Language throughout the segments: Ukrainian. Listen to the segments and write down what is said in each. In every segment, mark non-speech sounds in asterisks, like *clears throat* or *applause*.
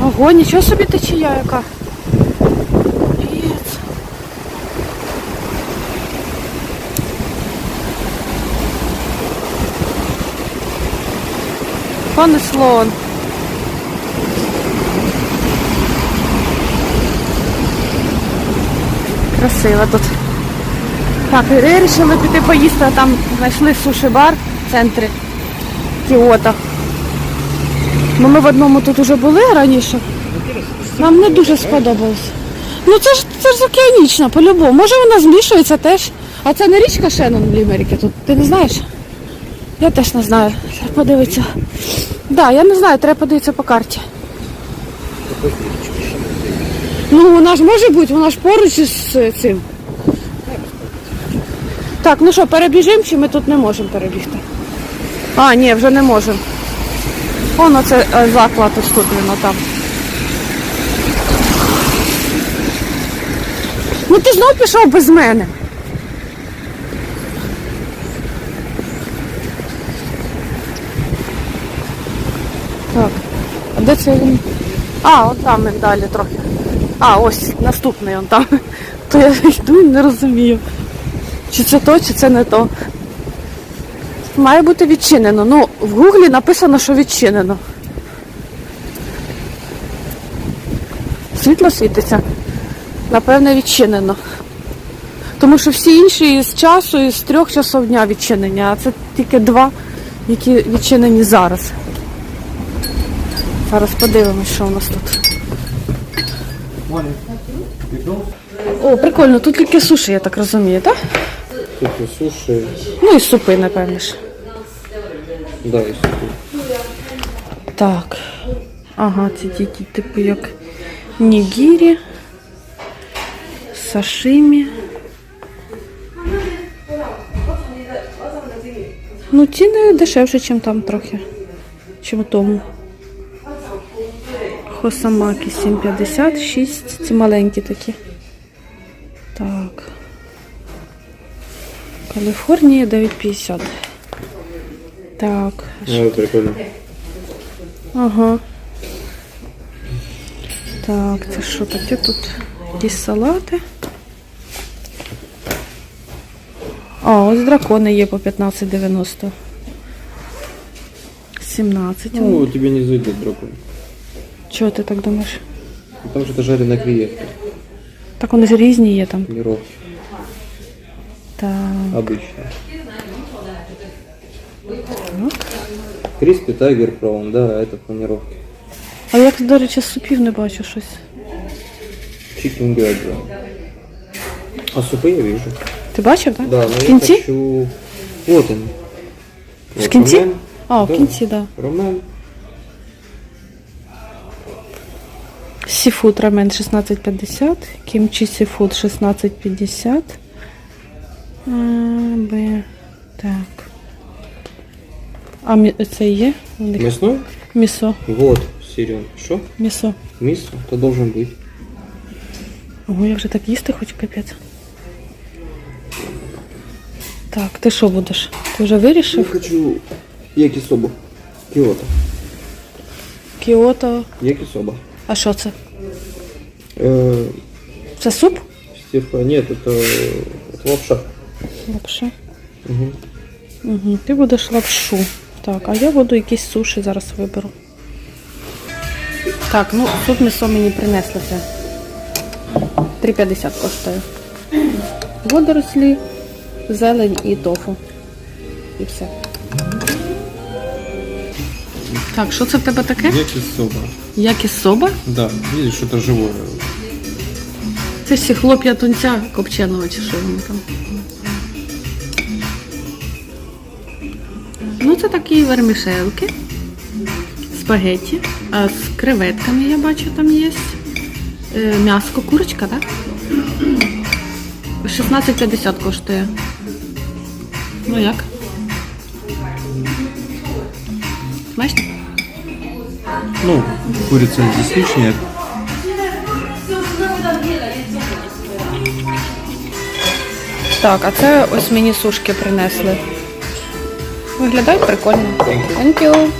Ого, нічого собі течія яка. Привіт. Пане слон. Красиво тут. Так, вирішили піти поїсти, а там знайшли суші-бар в центрі Кіота. Ну, ми в одному тут вже були раніше. Нам не дуже сподобалось. Ну це ж це ж океанічна, по-любому. Може вона змішується теж. А це не річка Шеннон в Лімеріки тут. Ти не знаєш? Я теж не знаю. Треба подивитися. Так, да, я не знаю, треба подивитися по карті. Ну, вона ж може бути, вона ж поруч із е, цим. Так, ну що, перебіжимо чи ми тут не можемо перебігти? А, ні, вже не можемо. Воно це е, заклад ось там. Ну ти знов пішов без мене. Так, а де це він? А, от там він далі трохи. А, ось наступний он там. *laughs* То я йду і не розумію. Чи це то, чи це не то. Має бути відчинено. Ну, в гуглі написано, що відчинено. Світло світиться. Напевне, відчинено. Тому що всі інші з часу і з трьох часов дня відчинені, а це тільки два, які відчинені зараз. Зараз подивимось, що у нас тут. О, прикольно, тут тільки суші, я так розумію, так? І суші, Ну і супи, напевне ж. да, і супи. Так. Ага, ці тільки типу як нігірі, сашимі. Ну, ціни дешевше, ніж там трохи. Чим у тому. Хосамаки 7,50, 6, ці маленькі такі. Каліфорнія 9,50. Так, Ну, прикольно. Ага. Так, це що таке тут? Якісь салати. А, ось дракони є по 15,90. 17. Ну, тебе не зайдет дракон. Чого ти так думаєш? Что это жареная креветка. Так вони ж різні є там. Миров. Так. Обычно. Криспи, тайгер, праун, да, это планировки. А я, до речі, супів не бачу щось. Чикен гаджа. А супы я вижу. Ти бачив, так? Да, но в я кінці? хочу... Вот они. В Вот кінці? рамен. А, в Да. кінці, так. Да. Рамен. Сіфуд рамен 16,50, кімчі сіфуд 16,50. А, Б. Так. А мі- це є? У них Мясной? Місо. Вот, Сирион. Что? Місо. Мисо? Это должен быть. Ого, я вже так їсти хочу капець. Так, ти що будеш? Ти вже Я вирішив? хочу якисоба. Киото. Кіото. Якисоба. А що це? Э, Це суп? Стирка. Нет, это, это лапша. Лапша. Угу. Угу. Ти будеш лапшу. Так, а я буду якісь суші зараз виберу. Так, ну суп місо мені принесли вже. 3,50 коштує. Водорослі, зелень і тофу. І все. Так, що це в тебе таке? Якисоба. Як і соба? Да, видишь, что-то живое. Це ж ці хлоп'я тунця копченого чи що вони там. Ну, це такі вермішелки, спагетті, а з креветками я бачу там є. Е, М'яско, курочка, так? 16,50 коштує. Ну як? Смачно? Ну, курица здесь лишняя. Так, а це ось мені сушки принесли. Виглядають прикольно. Thank you.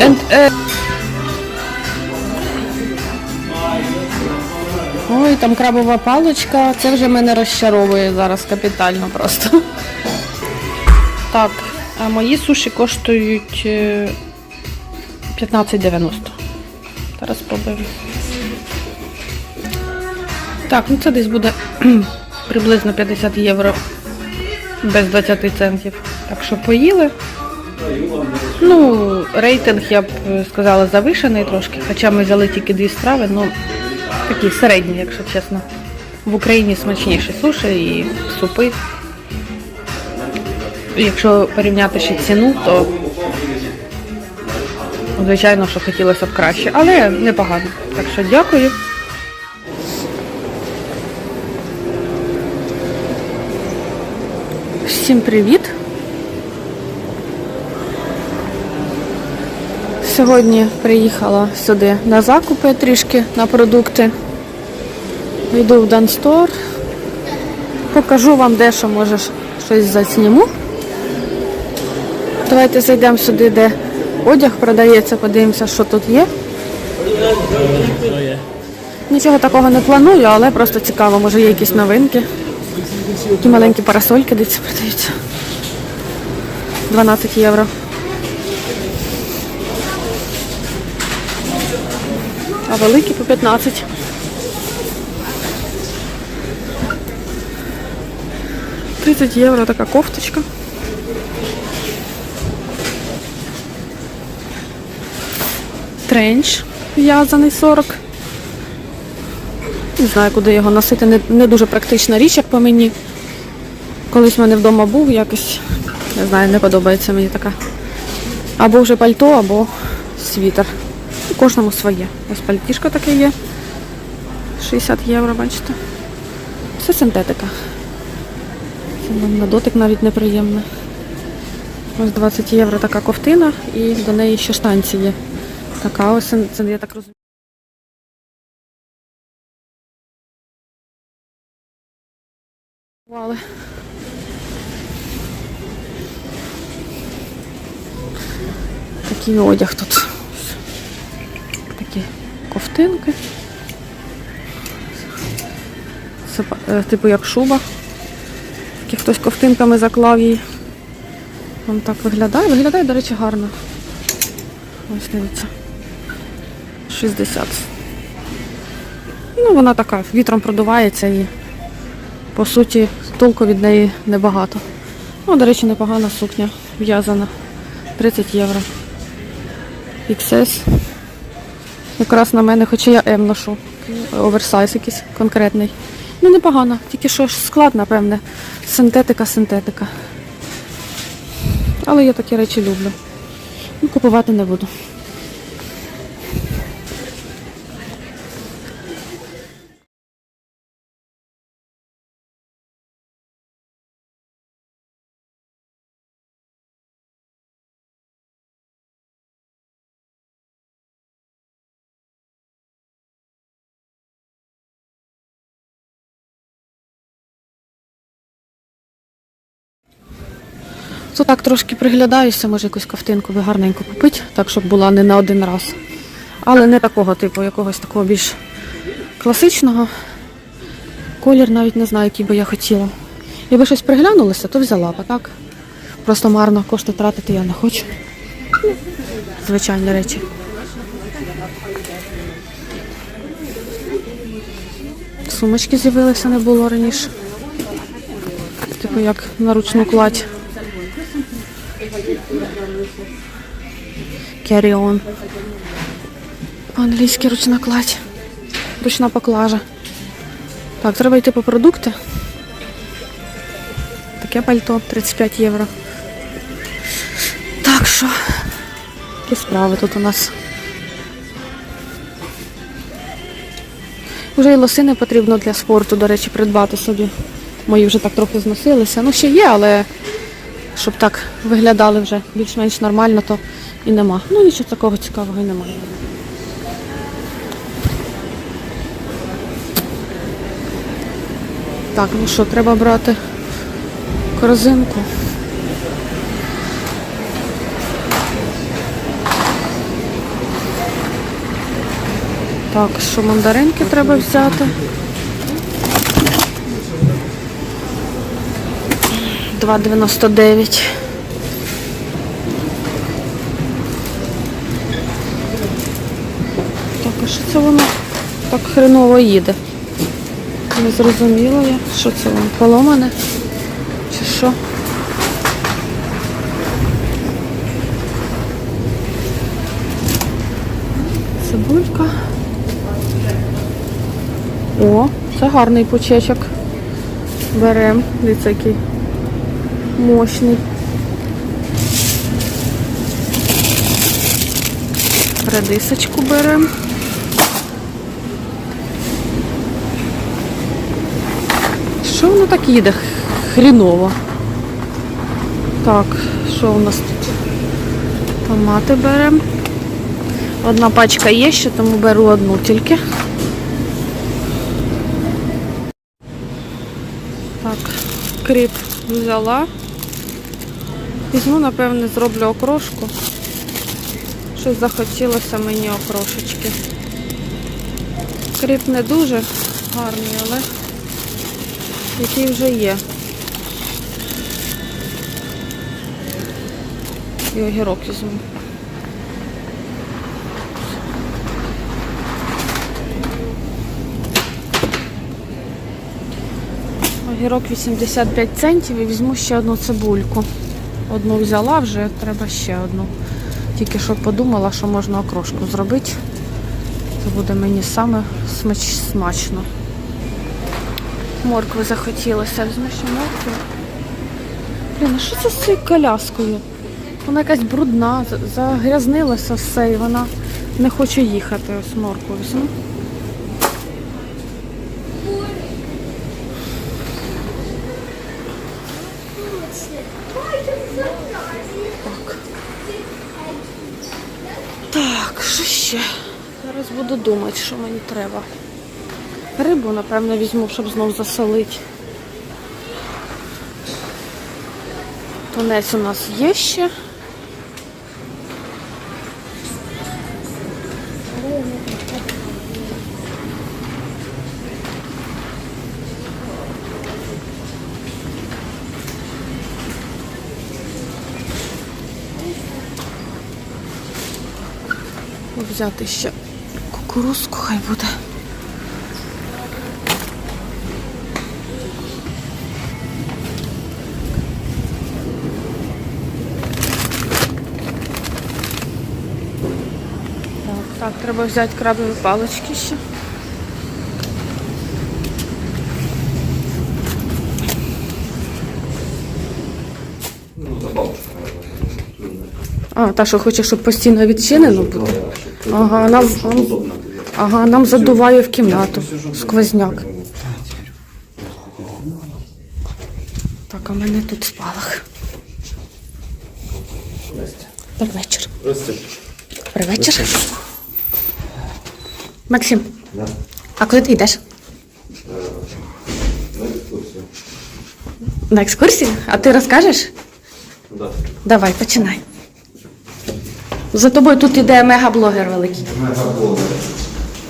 And, uh... Ой, там крабова паличка. Це вже мене розчаровує зараз капітально просто. Так, а мої суші коштують е, 15,90. Зараз спробуємо. Так, ну це десь буде *clears throat* приблизно 50 євро без 20 центів. Так що поїли. Ну, рейтинг, я б сказала, завишений трошки, хоча ми взяли тільки дві страви, ну такі середні, якщо чесно. В Україні смачніші суші і супи. Якщо порівняти ще ціну, то звичайно, що хотілося б краще, але непогано. Так що дякую. Всім привіт! Сьогодні приїхала сюди на закупи трішки на продукти. Йду в Данстор. Покажу вам дещо, може щось засніму. Давайте зайдемо сюди, де одяг продається, подивимося, що тут є. Нічого такого не планую, але просто цікаво, може є якісь новинки. Такі маленькі парасольки десь продаються. 12 євро. А великі по 15. Тридцять євро така кофточка. Тренч в'язаний 40. Не знаю, куди його носити. Не, не дуже практична річ, як по мені. Колись в мене вдома був якось. Не знаю, не подобається мені така. Або вже пальто, або світер. У кожному своє. Ось пальтішко таке є. 60 євро, бачите. Це синтетика. На дотик навіть неприємно. Ось 20 євро така ковтина і до неї ще штанці є. Така ось, це я так розумію. Вали. Такий одяг тут. Такі ковтинки. Е, типу як шуба. Такі хтось ковтинками заклав її. Вон так виглядає. Виглядає, до речі, гарно. Ось дивіться. 60. Ну, вона така, вітром продувається і по суті толку від неї небагато. Ну, до речі, непогана сукня в'язана. 30 євро. XS. Якраз на мене, хоча я М ношу. Оверсайз якийсь конкретний. Ну, непогано, тільки що склад, напевне. Синтетика, синтетика. Але я такі речі люблю. Ну, купувати не буду. То так трошки приглядаюся, може якусь ковтинку би гарненько купити, так щоб була не на один раз. Але не такого типу, якогось такого більш класичного. Колір навіть не знаю, який би я хотіла. Якби щось приглянулося, то взяла б, так. Просто марно кошти тратити я не хочу. Звичайні речі. Сумочки з'явилися, не було раніше. Типу як на ручну кладь. On. По-англійськи ручна кладь. Ручна поклажа. Так, треба йти по продукти. Таке пальто 35 євро. Так що, які справи тут у нас. Вже і лосини потрібно для спорту, до речі, придбати собі. Мої вже так трохи зносилися. Ну, ще є, але щоб так виглядали вже більш-менш нормально, то і нема. Ну нічого такого цікавого і немає. Так, ну що, треба брати корзинку. Так, що мандаринки треба взяти. 2,99. Так, а що це воно так хреново їде? Не зрозуміло я. Що це воно? Поломане? Чи що? Цибулька. О, це гарний пучечок. Берем. Дивіться, який мощний. Редисочку берем. Що воно так їде? Хріново. Так, що у нас тут? Томати беремо. Одна пачка є ще, тому беру одну тільки. Так, кріп взяла. Візьму, напевне, зроблю окрошку. Щось захотілося мені окрошечки. Кріп не дуже гарний, але який вже є. І огірок візьму. Огірок 85 центів і візьму ще одну цибульку. Одну взяла вже, треба ще одну. Тільки що подумала, що можна окрошку зробити. Це буде мені саме смач... смачно. Моркви захотілося. Ще моркву. Блін, а що це з цією коляскою? Вона якась брудна, за- загрязнилося все і вона не хоче їхати. Ось моркву. Так. Так, що ще? Зараз буду думати, що мені треба. Рибу, напевно, візьму, щоб знов засолити. Тунець у нас є ще. Взяти ще кукурузку, хай буде. Так, треба взяти крабові палички ще. А, та що хоче, щоб постійно відчинено буде? Ага, нам, нам, ага, нам задуває в кімнату. Сквозняк. Так, а в мене тут спалах. Добрий вечір. Добрий вечір. Максим, а куди ти йдеш? На екскурсію? А ти розкажеш? Да. Давай, починай. За тобою тут іде мегаблогер великий.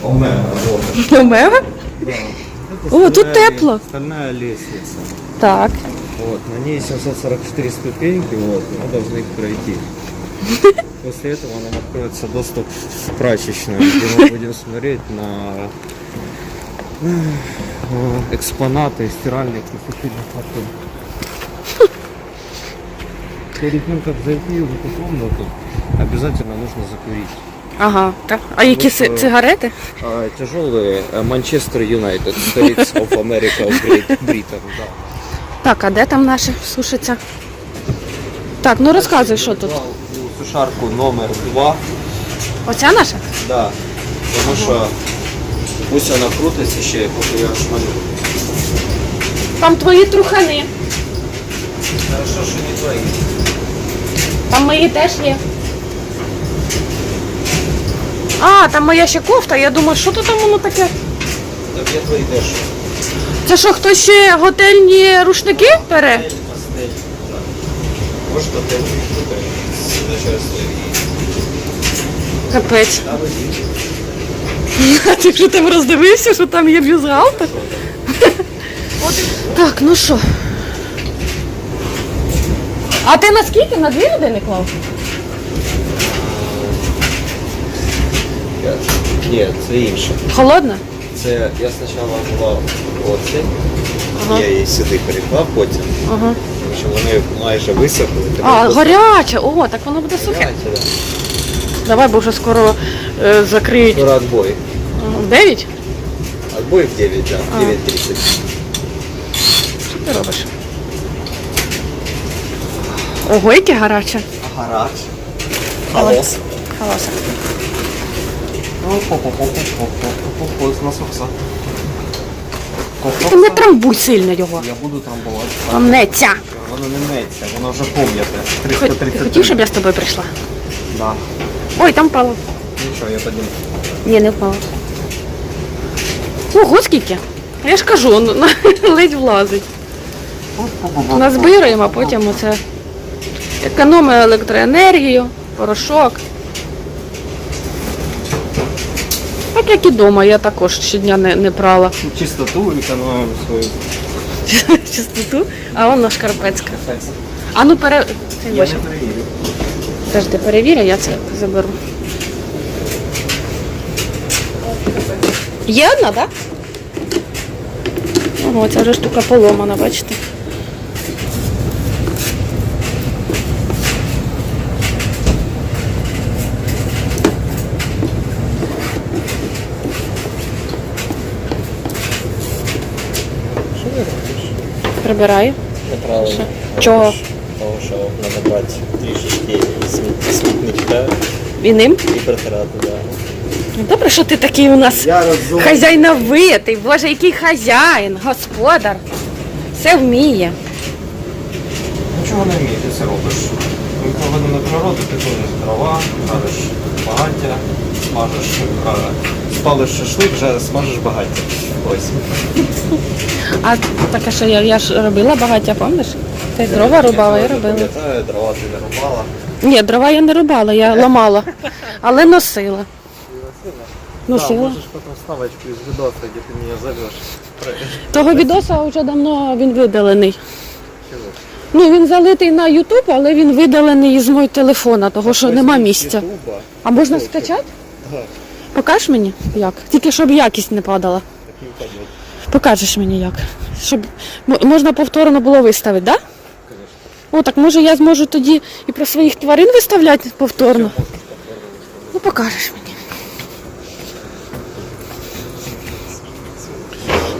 Омега, Омега? *laughs* О, тут тепло. Стальная лестница. Так. Вот, на ней 744 ступеньки, вот, мы должны их пройти. *laughs* После этого нам откроется доступ в прачечную, где мы будем смотреть на э, экспонаты стиральных и сушильных машин. Перед тем, как зайти в эту комнату, обязательно нужно закурить. Ага. Так. А які Просто- цигарети? А, тяжелые Манчестер Юнайтед, States of America of Great Britain, да. Так, а де там наші сушаться? Так, ну розказуй, що тут. У сушарку номер 2, Оця наша? да, тому що пусть вона крутиться ще, поки я шмалю. Там твої трухани. Хорошо, що не твої. Там мої теж є. А, там моя ще кофта. Я думаю, що то там воно таке? Там є твої теж. Це що, хтось ще готельні рушники бере? Пастель. Так. Може, те. Капець. *laughs* А ти вже там роздивився, що там є бюстгальтер? Так, ну що? А ти на скільки? На дві людини клав? Ні, це інше. Холодно? Це я спочатку була оце, Ага. я її сюди переклав потім, Ага. тому що вони майже висохли. А, гаряче! О, так воно буде сухе. Гаряче, да. Давай, бо вже скоро е, закриють. Скоро отбой. В 9? Отбой в 9, да, А. 9.30. Що ти робиш? Ого, яке гаряче. Гараж. Халос. Халоса. Ти не трамбуй сильно його. Я буду трамбувати. Помнеться. Воно не мнеться, воно вже пом'яте. Ти хотів, щоб я з тобою прийшла? Да. Ой, там впало. Нічого, я подім. Ні, не впало. Ого, скільки? Я ж кажу, ледь влазить. Назбираємо, а потім оце економимо електроенергію, порошок. Так як і вдома, я також щодня не, не прала Чистоту економимо свою. *laughs* чистоту, а воно шкарпецька. А ну пере... Це Я не перевірю. Подожди, перевірю, я це заберу. Є одна, так? Ого, ця вже штука поломана, бачите? Прибираю. Неправильно. Чого? Тому що треба брати трішечки сміт- смітничка І ним? і протирати, да. Ну, Добре, що ти такий у нас Я хазяйновитий. Боже, який хазяїн, господар. Все вміє. Нічого не вмієш, ти це робиш. Виходимо на природу, ти ходиш дрова, жариш багаття, смажеш, а, спалиш шашлик, вже смажеш багаття. Ось. А так, а що я, я ж робила багаття, пам'ятаєш? Ти дрова рубала, я робила. пам'ятаю, дрова ти не рубала. Ні, дрова я не рубала, я ламала, але носила. Да, Носила. можешь потом ставочку из видоса, где ты меня зовешь. Того відоса вже давно він видалений. Чего? Ну він залитий на Ютуб, але він видалений із мого телефона, того що нема місця. А можна скачати? Да, Покажеш мені як? Тільки щоб якість не падала. Покажеш мені як. Щоб можна повторно було виставити, так? Да? О, так може я зможу тоді і про своїх тварин виставляти повторно. Ну покажеш мені.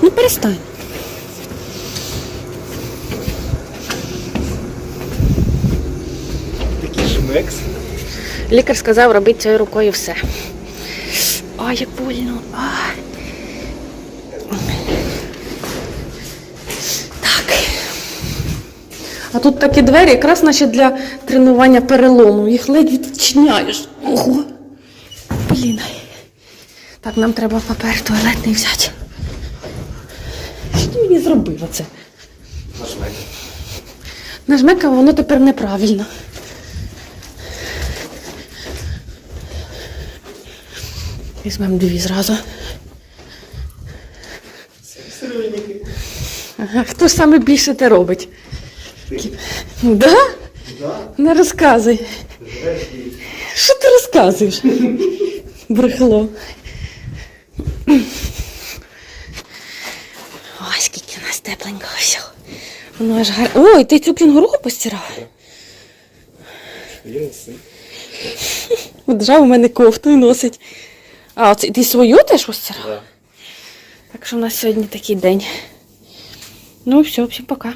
Ну перестань. Такий. Лікар сказав робити цією рукою все. Ай, як больно. Ай. Так. А тут такі двері якраз наче для тренування перелому. Їх ледь відчиняєш. Ого. Блін. Так, нам треба папер туалетний взяти. Що ти мені зробив оце? Нажмек. Нажмекав, воно тепер неправильно. Візьмемо дві зразу. Ага, хто ж саме більше те робить? Да? Не розказуй. Що ти розказуєш? Брехло. Ой, скільки у нас тепленького всього. Воно аж гар... Ой, ти цю кінгуру постирав? Держав у мене кофту і носить. А, оце ти свою теж постирав? Да. Так що у нас сьогодні такий день. Ну, все, всім пока.